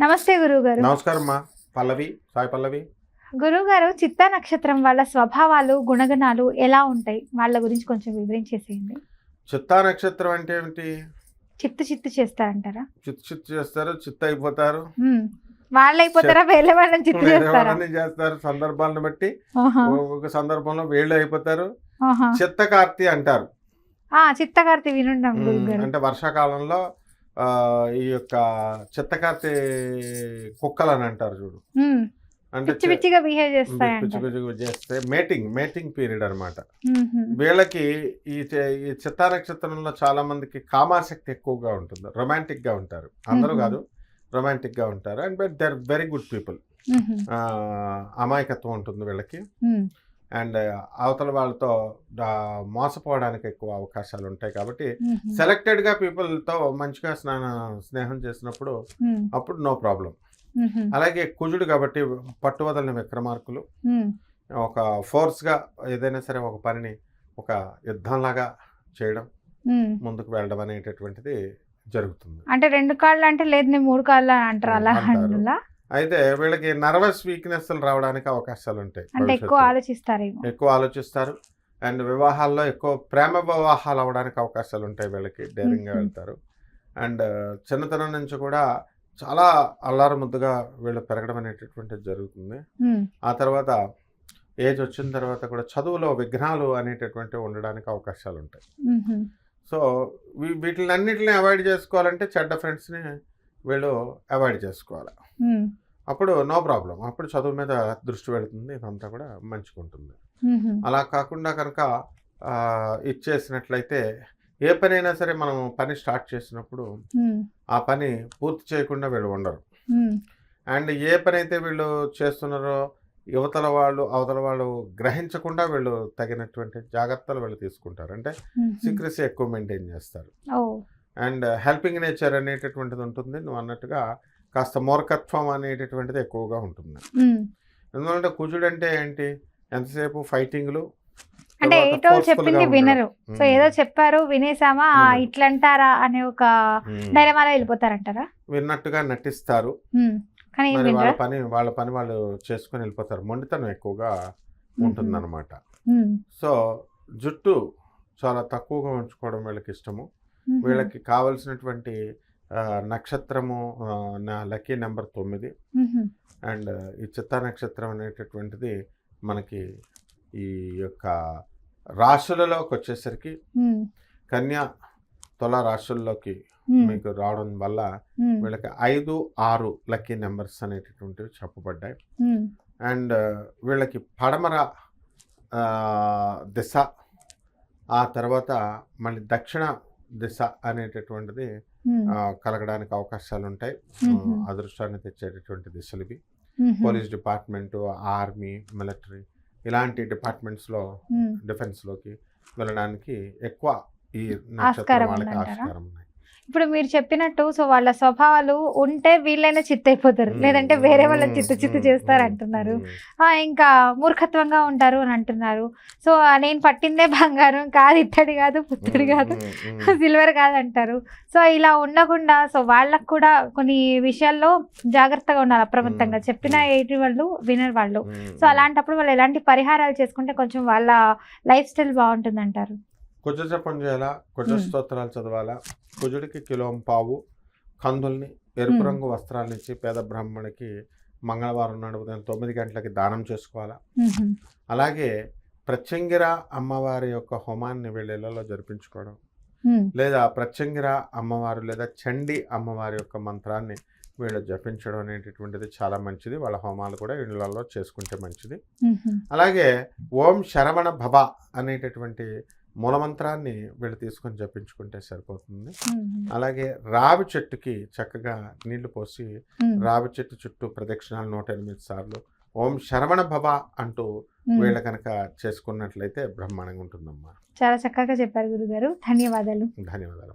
నమస్తే గురువు గారు నమస్కారం అమ్మా పల్లవి సాయి పల్లవి. గురువు గారు చిత్తా నక్షత్రం వాళ్ళ స్వభావాలు గుణగణాలు ఎలా ఉంటాయి? వాళ్ళ గురించి కొంచెం వివరించేసేయండి. చిత్తా నక్షత్రం అంటే ఏమిటి? చిత్తు చిత్తు చేస్తారంటారా? చిత్తు చిత్తు చేస్తారు చిత్త అయిపోతారు. వాళ్ళు అయిపోతారా? వేరే వాళ్ళని చిత్తు చేస్తారా? చేస్తారు సందర్భాలను బట్టి. ఆహా, ఒక సందర్భంలో వీళ్ళు అయిపోతారు. చిత్తకార్తి అంటారు. ఆ చిత్తకార్తి వినుండం అంటే వర్షాకాలంలో ఈ యొక్క చిత్తకార్తి కుక్కలు అని అంటారు చూడు. అంటే పిచ్చి పిచ్చిగా బిహేవ్ పిచ్చి చేస్తాయంట. పిచ్చిగా చేస్తే మేటింగ్ మేటింగ్ పీరియడ్ అన్నమాట. వీళ్ళకి ఈ ఈ చిత్తా నక్షత్రంలో చాలా మందికి కామాసక్తి ఎక్కువగా ఉంటుంది. రొమాంటిక్గా ఉంటారు. అందరూ. కాదు రొమాంటిక్గా ఉంటారు. And but they are very good people అమాయకత్వం ఉంటుంది వీళ్ళకి. అండ్ అవతల వాళ్ళతో మోసపోవడానికి ఎక్కువ అవకాశాలు ఉంటాయి కాబట్టి సెలెక్టెడ్గా పీపుల్తో మంచిగా స్నాన స్నేహం చేసినప్పుడు అప్పుడు నో ప్రాబ్లం అలాగే కుజుడు కాబట్టి పట్టువదలని విక్రమార్కులు ఒక ఫోర్స్గా ఏదైనా సరే ఒక పనిని ఒక యుద్ధంలాగా చేయడం ముందుకు వెళ్ళడం అనేటటువంటిది జరుగుతుంది. అంటే రెండు కాళ్ళు అంటే లేదు నేను మూడు కాళ్ళు అంటారు అలా అయితే వీళ్ళకి నర్వస్ వీక్నెస్ రావడానికి అవకాశాలు ఉంటాయి అంటే ఎక్కువ. ఆలోచిస్తారేమో ఎక్కువ ఆలోచిస్తారు అండ్ వివాహాల్లో ఎక్కువ ప్రేమ వివాహాలు అవ్వడానికి అవకాశాలు ఉంటాయి వీళ్ళకి Mhm. వెళ్తారు అండ్ చిన్నతనం నుంచి కూడా చాలా అల్లారు ముద్దుగా వీళ్ళు పెరగడం అనేటటువంటిది జరుగుతుంది. ఆ తర్వాత ఏజ్ వచ్చిన తర్వాత కూడా చదువులో విఘ్నాలు అనేటటువంటివి ఉండడానికి అవకాశాలు ఉంటాయి. సో వీటిని అన్నిటిని అవాయిడ్ చేసుకోవాలంటే చెడ్డ ఫ్రెండ్స్ని వీళ్ళు అవాయిడ్ చేసుకోవాలి. అప్పుడు నో ప్రాబ్లం అప్పుడు చదువు మీద దృష్టి పెడుతుంది ఇదంతా కూడా మంచిగా ఉంటుంది ఉహు. అలా కాకుండా కనుక ఇచ్చేసినట్లయితే ఏ పనైనా సరే మనం పని స్టార్ట్ చేసినప్పుడు. ఆ పని పూర్తి చేయకుండా వీళ్ళు ఉండరు. అండ్ ఏ పని అయితే వీళ్ళు చేస్తున్నారో యువతల వాళ్ళు అవతల వాళ్ళు గ్రహించకుండా వీళ్ళు తగినటువంటి జాగ్రత్తలు వీళ్ళు తీసుకుంటారు అంటే. సీక్రసీ ఎక్కువ మెయింటైన్ చేస్తారు అండ్ హెల్పింగ్ నేచర్ అనేటటువంటిది ఉంటుంది నువ్వు అన్నట్టుగా కాస్త మూర్ఖత్వం అనేటటువంటిది ఎక్కువగా ఉంటుంది. ఎందుకంటే కుజుడు అంటే ఏంటి ఎంతసేపు ఫైటింగ్లు అంటే ఏటో చెప్పింది. వినరు సో. ఏదో చెప్పారు వినేసామా. ఇట్లంటారా అనే ఒక. ధైర్యంలో వెళ్ళిపోతారంటారా విన్నట్టుగా నటిస్తారు వాళ్ళ పని వాళ్ళ పని వాళ్ళు చేసుకొని వెళ్ళిపోతారు మొండితనం ఎక్కువగా ఉంటుందన్నమాట. సో జుట్టు చాలా తక్కువగా ఉంచుకోవడం వీళ్ళకి ఇష్టము. వీళ్ళకి కావలసినటువంటి నక్షత్రము నా లక్కీ నెంబర్ తొమ్మిది. అండ్ ఈ చిత్తా నక్షత్రం అనేటటువంటిది మనకి ఈ యొక్క రాశులలోకి వచ్చేసరికి. కన్యా తుల రాశుల్లోకి. మీకు రావడం వల్ల. వీళ్ళకి ఐదు ఆరు లక్కీ నెంబర్స్ అనేటటువంటివి చెప్పబడ్డాయి. అండ్ వీళ్ళకి పడమర దిశ ఆ తర్వాత మళ్ళీ దక్షిణ దిశ అనేటటువంటిది కలగడానికి అవకాశాలు ఉంటాయి అదృష్టాన్ని తెచ్చేటటువంటి దిశలు ఇవి. పోలీస్ డిపార్ట్మెంట్ ఆర్మీ మిలిటరీ ఇలాంటి డిపార్ట్మెంట్స్లో. డిఫెన్స్లోకి వెళ్ళడానికి ఎక్కువ ఈ నక్షత్రం ఆస్కారం వాళ్ళకి ఇప్పుడు మీరు చెప్పినట్టు సో వాళ్ళ స్వభావాలు ఉంటే వీళ్ళైనా చిత్త అయిపోతారు లేదంటే వేరే వాళ్ళ చిత్త చిత్త చేస్తారు అంటున్నారు. ఇంకా మూర్ఖత్వంగా ఉంటారు అని అంటున్నారు. సో నేను పట్టిందే బంగారం కాదు ఇత్తడి కాదు పుత్తడి కాదు సిల్వర్ కాదు అంటారు. సో ఇలా ఉండకుండా సో వాళ్ళకు కూడా కొన్ని విషయాల్లో జాగ్రత్తగా ఉండాలి అప్రమత్తంగా. చెప్పిన. ఏటి వాళ్ళు వినరు వాళ్ళు. సో అలాంటప్పుడు వాళ్ళు ఎలాంటి పరిహారాలు చేసుకుంటే కొంచెం వాళ్ళ లైఫ్ స్టైల్ బాగుంటుంది అంటారు కుజ జపం చేయాలా? కుజ. స్తోత్రాలు చదవాలా? కుజుడికి కిలోం పావు కందుల్ని ఎరుపు. రంగు వస్త్రాలు ఇచ్చి పేద బ్రాహ్మణికి మంగళవారం నాడు ఉదయం తొమ్మిది గంటలకి దానం చేసుకోవాలా? అలాగే ప్రత్యంగిర అమ్మవారి యొక్క హోమాన్ని వీళ్ళ ఇళ్ళలో జరిపించుకోవడం. లేదా ప్రత్యంగిర అమ్మవారు లేదా చండి అమ్మవారి యొక్క మంత్రాన్ని వీళ్ళు జపించడం అనేటటువంటిది చాలా మంచిది. వాళ్ళ హోమాలు కూడా ఇళ్ళలో చేసుకుంటే మంచిది. అలాగే ఓం శరవణ భవ అనేటటువంటి మూలమంత్రాన్ని వీళ్ళు తీసుకొని జపించుకుంటే సరిపోతుంది. అలాగే రావి చెట్టుకి చక్కగా నీళ్ళు పోసి రావి చెట్టు చుట్టూ ప్రదక్షిణాలు నూట ఎనిమిది సార్లు ఓం శరవణ భవ అంటూ వీళ్ళ కనుక చేసుకున్నట్లయితే బ్రహ్మాండంగా ఉంటుందమ్మా. చాలా చక్కగా చెప్పారు గురుగారు. ధన్యవాదాలు. ధన్యవాదాలు.